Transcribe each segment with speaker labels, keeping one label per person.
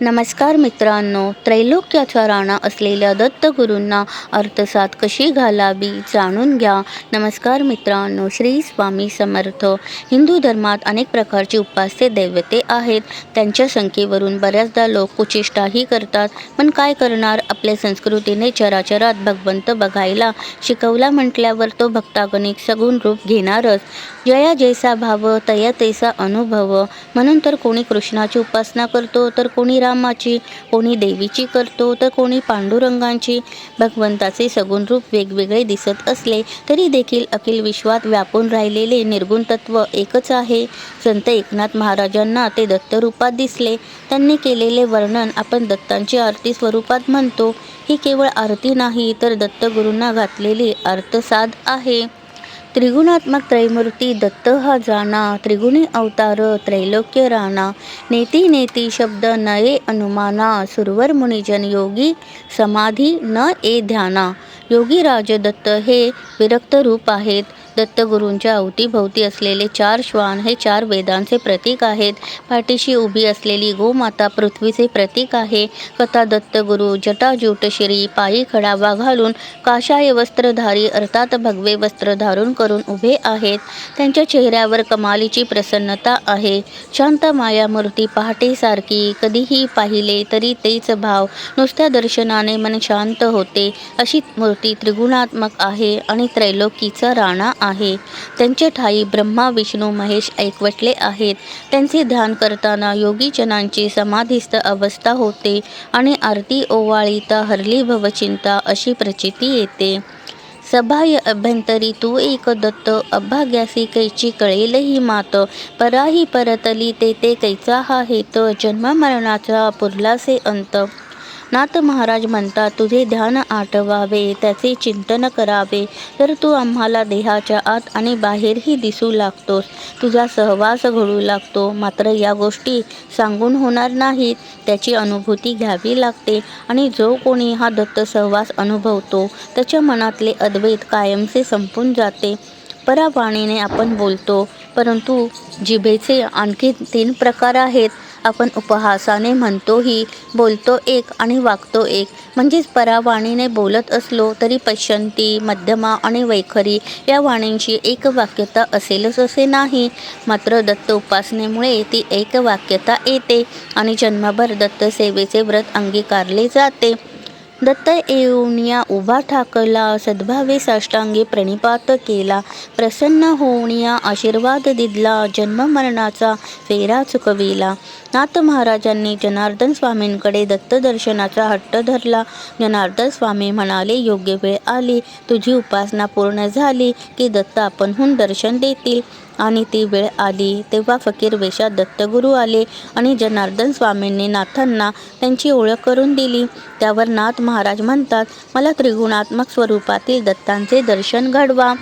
Speaker 1: नमस्कार मित्रांनो त्रैलोक्याचा राणा असलेल्या दत्तगुरूंना अर्थसात कशी घालावी जाणून घ्या. नमस्कार मित्रांनो श्री स्वामी समर्थ. हिंदू धर्मात अनेक प्रकारची उपास्य दैवते आहेत. त्यांच्या संख्येवरून बऱ्याचदा लोक कुचेष्टाही करतात. पण काय करणार? आपल्या संस्कृतीने चराचरात भगवंत बघायला शिकवला म्हटल्यावर तो भक्तागणिक सगुण रूप घेणारच. जया जैसा भाव तया तैसा अनुभव. म्हणून तर कोणी कृष्णाची उपासना करतो तर कोणी रामाची कोणी देवीची करतो तर कोणी पांडुरंगांची. भगवंताचे सगुण रूप वेगवेगळे दिसत असले तरी देखील अखिल विश्वात व्यापून राहिलेले निर्गुण तत्व एकच आहे. संत एकनाथ महाराजांना ते दत्तरूपात दिसले. त्यांनी केलेले वर्णन आपण दत्तांची आरती स्वरूपात म्हणतो. ही केवळ आरती नाही तर दत्तगुरूंना घातलेली अर्थसाध आहे. त्रिगुणात्मक त्रैमूर्ती दत्त हा जाना त्रिगुणी अवतार त्रैलोक्य राणा नेती नेती शब्द नये अनुमाना सुरवर मुनिजन योगी समाधी न ए ध्याना योगी राजदत्त हे विरक्त रूप आहेत दत्तगुरूंच्या अवतीभोवती असलेले चार श्वान हे चार वेदांचे प्रतीक आहेत. पाठीशी उभी असलेली गोमाता पृथ्वीचे प्रतीक आहे. कथा दत्तगुरू जटाजूट शिरी पायी खडावा घालून काशाय वस्त्रधारी अर्थात भगवे वस्त्र धारण करून उभे आहेत. त्यांच्या चेहऱ्यावर कमालीची प्रसन्नता आहे. शांत मायामूर्ती पहाटेसारखी कधीही पाहिले तरी तेच भाव. नुसत्या दर्शनाने मन शांत होते. अशी मूर्ती त्रिगुणात्मक आहे आणि त्रैलोकीचा राणा आहे. त्यांच्या ठाई ब्रह्मा विष्णू महेश ऐकवटले आहेत. त्यांचे ध्यान करताना योगीजनांची समाधीस्थ अवस्था होते आणि आरती ओवाळीता हरली भवचिंता अशी प्रचिती येते. सभाय अभ्यंतरी तू एक दत्त अभाग्यासी कैची कळेलही मात. पराही परतली ते ते कैचा हा हेत जन्ममरणाचा पुरलासे अंत. नाथ महाराज म्हणतात तुझे ध्यान आठवावे त्याचे चिंतन करावे. तर तू आम्हाला देहाच्या आत आणि बाहेरही दिसू लागतोस. तुझा सहवास घडू लागतो. मात्र या गोष्टी सांगून होणार नाहीत. त्याची अनुभूती घ्यावी लागते. आणि जो कोणी हा दत्त सहवास अनुभवतो त्याच्या मनातले अद्वैत कायमचे संपून जाते. परावाणीने आपण बोलतो परंतु जिभेचे आणखी तीन प्रकार आहेत. आपण उपहासाने म्हणतोही बोलतो एक आणि वागतो एक. म्हणजेच परावाणीने बोलत असलो तरी पश्यंती मध्यमा आणि वैखरी या वाणींची एक वाक्यता असेलच असे नाही. मात्र दत्त उपासनेमुळे ती एक वाक्यता येते आणि जन्मभर दत्त सेवेचे व्रत अंगीकारले जाते. दत्त येऊनिया उभा ठाकला सद्भावे साष्टांगे प्रणिपात केला. प्रसन्न होऊनिया आशीर्वाद दिदला जन्ममरणाचा फेरा चुकविला. नाथ महाराजांनी जनार्दन स्वामींकडे दत्त दर्शनाचा हट्ट धरला. जनार्दन स्वामी म्हणाले योग्य वेळ आली. तुझी उपासना पूर्ण झाली की दत्त आपणहून दर्शन देतील. आणि ती वेळ आली. तेव्हा फकीर वेशात दत्तगुरू आले आणि जनार्दन स्वामींनी नाथांना त्यांची ओळख करून दिली. त्यावर नाथ महाराज म्हणतात मला त्रिगुणात्मक स्वरूपातील दत्तांचे दर्शन घडवा.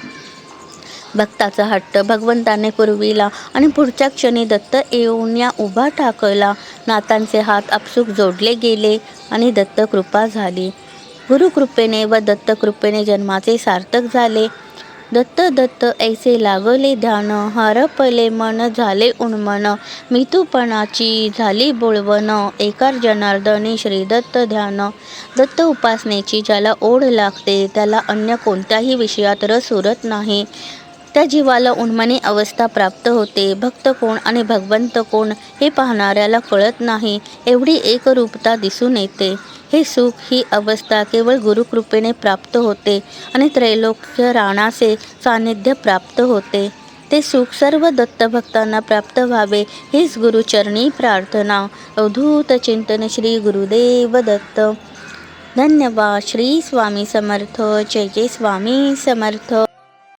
Speaker 1: भक्ताचा हट्ट भगवंताने पुरविला आणि पुढच्या क्षणी दत्त येऊन या उभा ठाकला. नाथांचे हात आपसूक जोडले गेले आणि दत्त कृपा झाली. गुरुकृपेने व दत्तकृपेने जन्माचे सार्थक झाले. दत्त दत्त ऐसे लागले ध्यान हरपले मन झाले उन्मन. मितूपणाची झाली बोळवण एकार जनार्दनी श्री दत्त ध्यान. दत्त उपासनेची ज्याला ओढ लागते त्याला अन्य कोणत्याही विषयात रस उरत नाही. त्या जीवाला उन्मनी अवस्था प्राप्त होते. भक्त कोण आणि भगवंत कोण हे पाहणाऱ्याला कळत नाही. एवढी एकरूपता दिसून येते. हे सुख ही अवस्था केवळ गुरुकृपेने प्राप्त होते आणि त्रैलोक्य राणाचे सान्निध्य प्राप्त होते. ते सुख सर्व दत्तभक्तांना प्राप्त व्हावे हीच गुरुचरणी प्रार्थना. अवधूत चिंतन श्री गुरुदेव दत्त. धन्यवाद. श्री स्वामी समर्थ. जय जय स्वामी समर्थ.